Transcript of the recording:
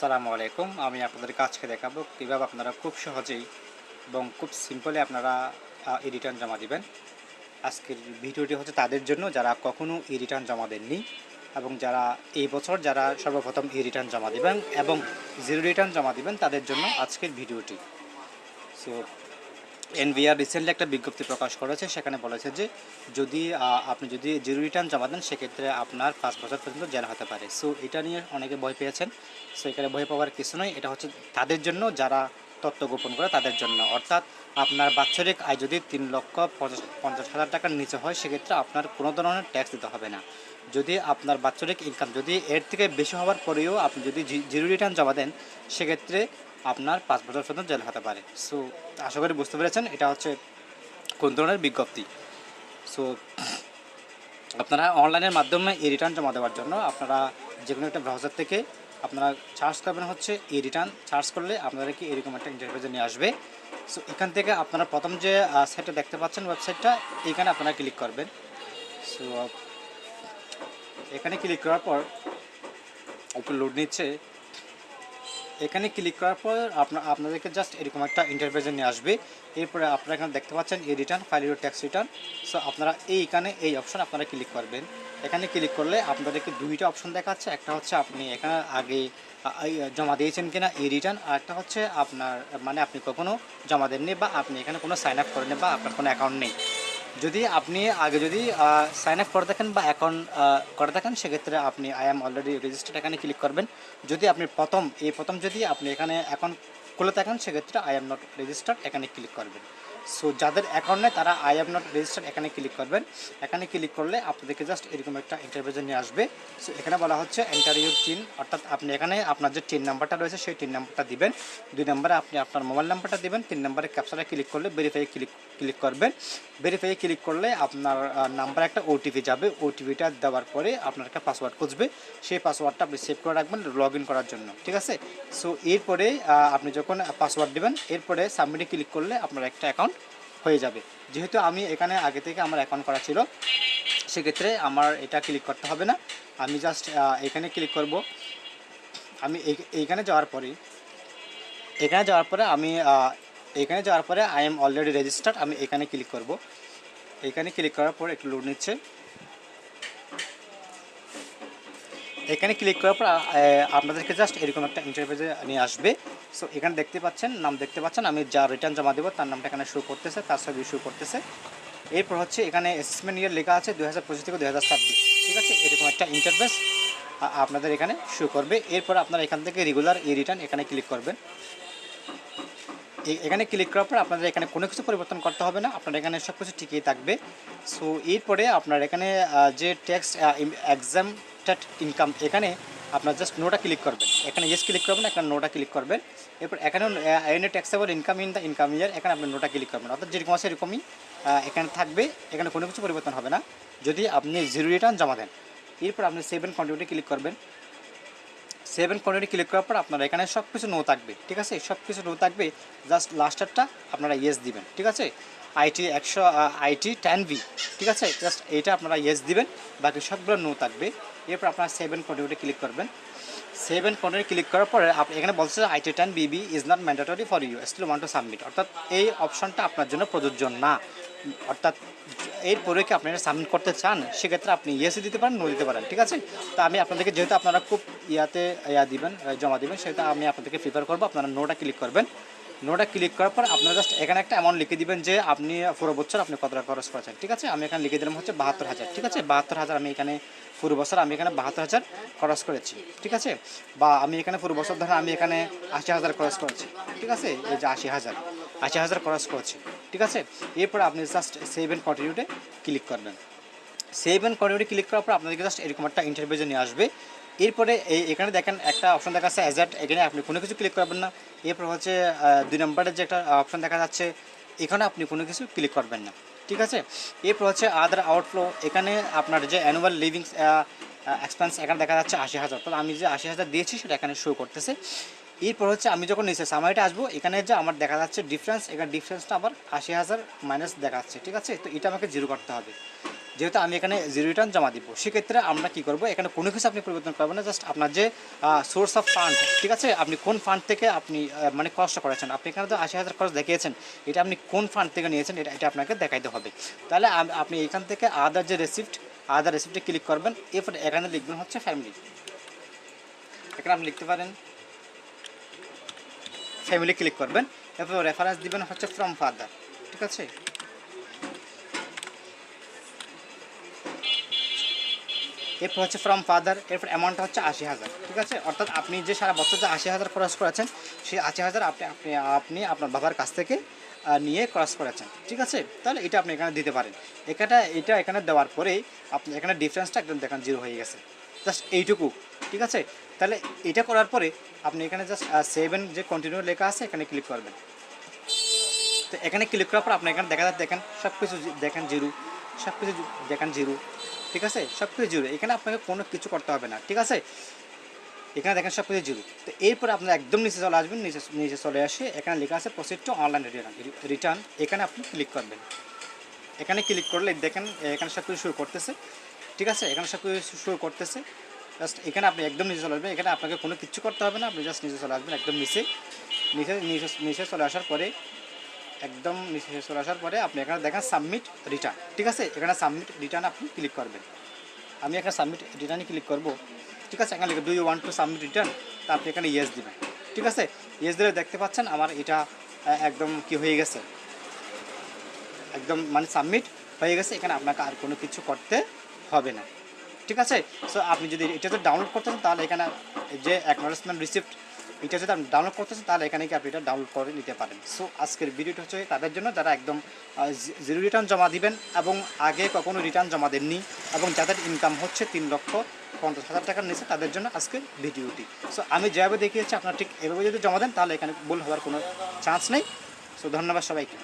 আসসালামু আলাইকুম। আমি আপনাদের কাজকে দেখাবো কীভাবে আপনারা খুব সহজেই এবং খুব সিম্পলে আপনারা ই রিটার্ন জমা দিবেন। আজকের ভিডিওটি হচ্ছে তাদের জন্য, যারা কখনও ই রিটার্ন জমা দেননি এবং যারা এই বছর যারা সর্বপ্রথম ই রিটার্ন জমা দিবেন এবং জিরো রিটার্ন জমা দিবেন, তাদের জন্য আজকের ভিডিওটি। সো এনভিআর রিসেন্টলি একটা বিজ্ঞপ্তি প্রকাশ করেছে, সেখানে বলেছে যে যদি আপনি যদি জিরো রিটার্ন জমা দেন, সেক্ষেত্রে আপনার পাঁচ বছর পর্যন্ত জেল হতে পারে। সো এটা নিয়ে অনেকে ভয় পেয়েছেন। সো এখানে ভয় পাওয়ার কিছু নয় এটা হচ্ছে তাদের জন্য, যারা তথ্য গোপন করে তাদের জন্য। অর্থাৎ আপনার বাৎসরিক আয় যদি তিন লক্ষ পঞ্চাশ পঞ্চাশ হাজার টাকার নিচে হয়, সেক্ষেত্রে আপনার কোনো ধরনের ট্যাক্স দিতে হবে না। যদি আপনার বাৎসরিক ইনকাম যদি এর থেকে বেশি হওয়ার পরেও আপনি যদি জিরো রিটার্ন জমা দেন, সেক্ষেত্রে আপনার পাঁচ বছর পর্যন্ত জেল হতে পারে। সো আশা করি বুঝতে পেরেছেন, এটা হচ্ছে কোন ধরনের বিজ্ঞপ্তি। সো আপনারা অনলাইনের মাধ্যমে এই রিটার্ন জমা দেওয়ার জন্য আপনারা যে কোনো একটা ব্রাউজার থেকে আপনারা সার্চ করবেন হচ্ছে ই রিটার্ন। সার্চ করলে আপনাদেরকে এরকম একটা ইন্টারফেসে নিয়ে আসবে। সো এখান থেকে আপনারা প্রথম যে সাইটটা দেখতে পাচ্ছেন ওয়েবসাইটটা এখানে আপনারা ক্লিক করবেন। সো এখানে ক্লিক করার পর, একটু লোড নিচ্ছে। এখানে ক্লিক করার পর আপনার আপনাদেরকে জাস্ট এরকম একটা ইন্টারভেশন নিয়ে আসবে। এরপরে আপনারা এখানে দেখতে পাচ্ছেন এই return file your tax return so আপনারা এইখানে এই অপশন আপনারা ক্লিক করবেন। এখানে ক্লিক করলে আপনাদেরকে দুইটা অপশন দেখাচ্ছে। একটা হচ্ছে আপনি এখানে আগে জমা দিয়েছেন কিনা এই রিটার্ন আর একটা হচ্ছে আপনার মানে আপনি কখনো জমা দেননি বা আপনি এখানে কোনো সাইন আপ করেননি বা আপনার কোনো অ্যাকাউন্ট নেই। যদি আপনি আগে যদি সাইন আপ করে থাকেন বা অ্যাকাউন্ট করে থাকেন সেক্ষেত্রে আপনি আই এম অলরেডি রেজিস্টার্ড এখানে ক্লিক করবেন। যদি আপনি প্রথম, এই প্রথম যদি আপনি এখানে অ্যাকাউন্ট খুলে থাকেন সেক্ষেত্রে আই এম নট রেজিস্টার্ড এখানে ক্লিক করবেন। সো যাদের অ্যাকাউন্ট নেই, তারা আই এম নট রেজিস্টার্ড এখানে ক্লিক করবেন। এখানে ক্লিক করলে আপনাদেরকে জাস্ট এরকম একটা ইন্টারভিউ নিয়ে আসবে। সো এখানে বলা হচ্ছে এন্টার ইউর টিন অর্থাৎ আপনি এখানে আপনার যে টিন নাম্বারটা রয়েছে, সেই টিন নাম্বারটা দিবেন। দুই নম্বরে আপনি আপনার মোবাইল নাম্বারটা দিবেন। তিন নম্বরে ক্যাপচারে ক্লিক করলে ভেরিফাই ক্লিক ক্লিক করবেন। ভেরিফাই ক্লিক করলে আপনার নাম্বার একটা ওটিপি যাবে। ওটিপিটা দেওয়ার পরে আপনার একটা পাসওয়ার্ড খুঁজবে। সেই পাসওয়ার্ডটা আপনি সেভ করে রাখবেন লগ ইন করার জন্য। ঠিক আছে? সো এরপরে আপনি যখন পাসওয়ার্ড দেবেন, এরপরে সাবমিটে ক্লিক করলে আপনার একটা অ্যাকাউন্ট হয়ে যাবে। যেহেতু আমি এখানে আগে থেকে আমার অ্যাকাউন্ট করা ছিল, সেক্ষেত্রে আমার এটা ক্লিক করতে হবে না। আমি জাস্ট এখানে ক্লিক করব। আমি এই- এইখানে যাওয়ার পরে, এখানে যাওয়ার পরে আমি এখানে যাওয়ার পরে আই এম অলরেডি রেজিস্টার্ড আমি এখানে ক্লিক করব। এখানে ক্লিক করার পর একটু লোড নিচ্ছে। এখানে ক্লিক করার পর আপনাদেরকে জাস্ট এরকম একটা ইন্টারভিউতে নিয়ে আসবে। সো এখানে দেখতে পাচ্ছেন, নাম দেখতে পাচ্ছেন, আমি যা রিটার্ন জমা দেবো তার নামটা এখানে শো করতেছে, তার ছবি শো করতেছে। এরপর হচ্ছে এখানে অ্যাসেসমেন্ট ইয়ার লেখা আছে দু হাজার পঁচিশ থেকে দু হাজার ছাব্বিশ। ঠিক আছে? এরকম একটা ইন্টারফেস আপনাদের এখানে শো করবে। এরপর আপনারা এখান থেকে রেগুলার ই রিটার্ন এখানে ক্লিক করবেন। এখানে ক্লিক করার পর আপনাদের এখানে কোনো কিছু পরিবর্তন করতে হবে না আপনার এখানে সব কিছু ঠিকই থাকবে। সো এরপরে আপনার এখানে যে ট্যাক্স এক্সামটেড ইনকাম এখানে আপনার জাস্ট নোটা ক্লিক করবেন। এখানে ইয়েস ক্লিক করবেন, এখানে নোটা ক্লিক করবেন। এরপর এখানে এনে taxable income in the income year এখানে আপনি নোটা ক্লিক করবেন। অর্থাৎ যেরকম আছে এরকমই এখানে থাকবে, এখানে কোনো কিছু পরিবর্তন হবে না। যদি আপনি জিরো রিটার্ন জমা দেন, এরপর আপনি সেভেন কন্টিনিউটি ক্লিক করবেন। সেভেন কন্টিনিউটি ক্লিক করার পর আপনার এখানে সব কিছু নো থাকবে, ঠিক আছে? সব কিছু নো থাকবে জাস্ট লাস্টারটা আপনারা ইয়েস দিবেন, ঠিক আছে? আইটি একশো আইটি টেন ভি ঠিক আছে? জাস্ট এইটা আপনারা ইয়েস দিবেন, বাকি সবগুলো নো থাকবে। এরপর আপনার সেভেন কন্টিনিউটি ক্লিক করবেন। সেভেন কন্টিনিউ ক্লিক করার পরে আপনি এখানে বলছে IT ten BB is not mandatory for you still want to submit অর্থাৎ এই অপশনটা আপনার জন্য প্রযোজ্য না। অর্থাৎ এরপরে কি আপনি সাবমিট করতে চান, সেক্ষেত্রে আপনি ইয়েসে দিতে পারেন নো দিতে পারেন, ঠিক আছে? তো আমি আপনাদেরকে যেহেতু আপনারা খুব ইয়াতে ইয়া দিবেন জমা দিবেন সেটা আমি আপনাদেরকে প্রিফার করব, আপনারা নোটা ক্লিক করবেন। নোটা ক্লিক করার পর আপনারা জাস্ট এখানে একটা অ্যামাউন্ট লিখে দিবেন যে আপনি পুরো বছর আপনি কত টাকা খরচ করেছেন, ঠিক আছে? আমি এখানে লিখে দিলাম হচ্ছে বাহাত্তর হাজার, ঠিক আছে? বাহাত্তর হাজার আমি এখানে পুরো বছর আমি এখানে বাহাত্তর হাজার খরচ করেছি, ঠিক আছে? বা আমি এখানে পুরো বছর ধরে আমি এখানে আশি হাজার খরচ করেছি, ঠিক আছে? এই যে আশি হাজার আশি হাজার খরচ করেছি, ঠিক আছে? এরপর আপনি জাস্ট সেভ অ্যান্ড কন্টিনিউতে ক্লিক করবেন। সেভ অ্যান্ড কন্টিনিউটি ক্লিক করার পর আপনাদেরকে জাস্ট এরকম একটা ইন্টারভিউ নিয়ে আসবে। এরপরে এই এখানে দেখেন একটা অপশন দেখা যাচ্ছে অ্যাজাট এখানে আপনি কোনো কিছু ক্লিক করবেন না। এরপর হচ্ছে দুই নম্বরের যে একটা অপশন দেখা যাচ্ছে, এখানে আপনি কোনো কিছু ক্লিক করবেন না। ঠিক আছে? এরপর হচ্ছে আদার আউটফ্লো এখানে আপনার যে অ্যানুয়াল লিভিং এক্সপেন্স এখানে দেখা যাচ্ছে আশি হাজার। তো আমি যে আশি হাজার দিয়েছি, সেটা এখানে শো করতেছে। এরপর হচ্ছে আমি যখন নিচে সামারিটা আসব, এখানে যে আমার দেখা যাচ্ছে ডিফারেন্স এখানে ডিফারেন্সটা আবার আশি হাজার মাইনাস দেখা যাচ্ছে ঠিক আছে? তো এটা আমাকে জিরো করতে হবে। যেহেতু আমি এখানে জিরো রিটার্ন জমা দিব, সেক্ষেত্রে আমরা কি করব? এখানে কোনো কিছু আপনি পরিবর্তন করবেন না জাস্ট আপনার যে সোর্স অফ ফান্ড ঠিক আছে? আপনি কোন ফান্ড থেকে আপনি মানে খরচটা করেছেন? আপনি এখানে তো আশি হাজার খরচ দেখিয়েছেন, এটা আপনি কোন ফান্ড থেকে নিয়েছেন? এটা এটা আপনাকে দেখাইতে হবে। তাহলে আপনি এখান থেকে আদার যে রেসিপ্ট আদার রেসিপ্টে ক্লিক করবেন, এরপর এখানে লিখবেন হচ্ছে ফ্যামিলি এখানে আপনি লিখতে পারেন ফ্যামিলি ক্লিক করবেন, এরপর রেফারেন্স দিবেন হচ্ছে ফ্রম ফাদার ঠিক আছে? এরপর হচ্ছে ফ্রম ফাদার এরপর অ্যামাউন্টটা হচ্ছে আশি হাজার, ঠিক আছে? অর্থাৎ আপনি যে সারা বছর যে আশি হাজার খরচ করেছেন, সেই আশি হাজার আপনি আপনি আপনি আপনার বাবার কাছ থেকে নিয়ে ক্রস করেছেন, ঠিক আছে? তাহলে এটা আপনি এখানে দিতে পারেন। এখানটা, এটা এখানে দেওয়ার পরেই আপনি, এখানে ডিফারেন্সটা একদম দেখেন জিরো হয়ে গেছে। জাস্ট এইটুকু, ঠিক আছে? তাহলে এটা করার পরে আপনি এখানে জাস্ট সেভেন যে কন্টিনিউ লেখা আছে, এখানে ক্লিক করবেন। তো এখানে ক্লিক করার পর আপনি এখানে দেখা যাচ্ছে, দেখেন সব কিছু দেখেন জিরো সব কিছু দেখেন জিরো ঠিক আছে? সব কিছু জিরো এখানে আপনাকে কোনো কিছু করতে হবে না, ঠিক আছে? এখানে দেখেন সব কিছু জিরো তো এরপর আপনার একদম নিচে চলে আসবেন, নিচে নিচে চলে আসে এখানে লেখা আছে proceed to online return return এখানে আপনি ক্লিক করবেন। এখানে ক্লিক করলে দেখেন, এখানে সব কিছু শুরু করতেছে। ঠিক আছে? এখানে সব কিছু শুরু করতেছে। জাস্ট এখানে আপনি একদম নিচে চলে আসবেন। এখানে আপনাকে কোনো কিছু করতে হবে না। আপনি জাস্ট নিচে চলে আসবেন, একদম নিচে নিচে নিচে চলে আসার পরে একদম নিচে চলে আসার পরে আপনি এখানে দেখেন সাবমিট রিটার্ন ঠিক আছে? এখানে সাবমিট রিটার্ন আপনি ক্লিক করবেন। আমি এখানে সাবমিট রিটার্নে ক্লিক করব। ঠিক আছে? এখানে লিখে ওয়ান্ট টু সাবমিট রিটার্ন তা আপনি এখানে ইয়েস দেবেন। ঠিক আছে? ইয়েস দিলে দেখতে পাচ্ছেন আমার এটা একদম কি হয়ে গেছে। একদম মানে সাবমিট হয়ে গেছে। এখানে আপনাকে আর কোনো কিছু করতে হবে না। ঠিক আছে? সো আপনি যদি এটা তো ডাউনলোড করতে চান, তাহলে এখানে যে অ্যাকনোলেজমেন্ট রিসিপ্ট এটা যদি আপনি ডাউনলোড করতে চান তাহলে এখানে কি আপনি এটা ডাউনলোড করে নিতে পারেন। সো আজকের ভিডিওটা হচ্ছে তাদের জন্য যারা একদম জিরো রিটার্ন জমা দিবেন এবং আগে কখনো রিটার্ন জমা দেননি এবং যাদের ইনকাম হচ্ছে তিন লক্ষ পঞ্চাশ হাজার টাকার নিচে, তাদের জন্য আজকের ভিডিওটি। সো আমি যেভাবে দেখিয়েছি, আপনারা ঠিক এভাবে যদি জমা দেন, তাহলে এখানে ভুল হওয়ার কোনো চান্স নেই। সো ধন্যবাদ সবাইকে।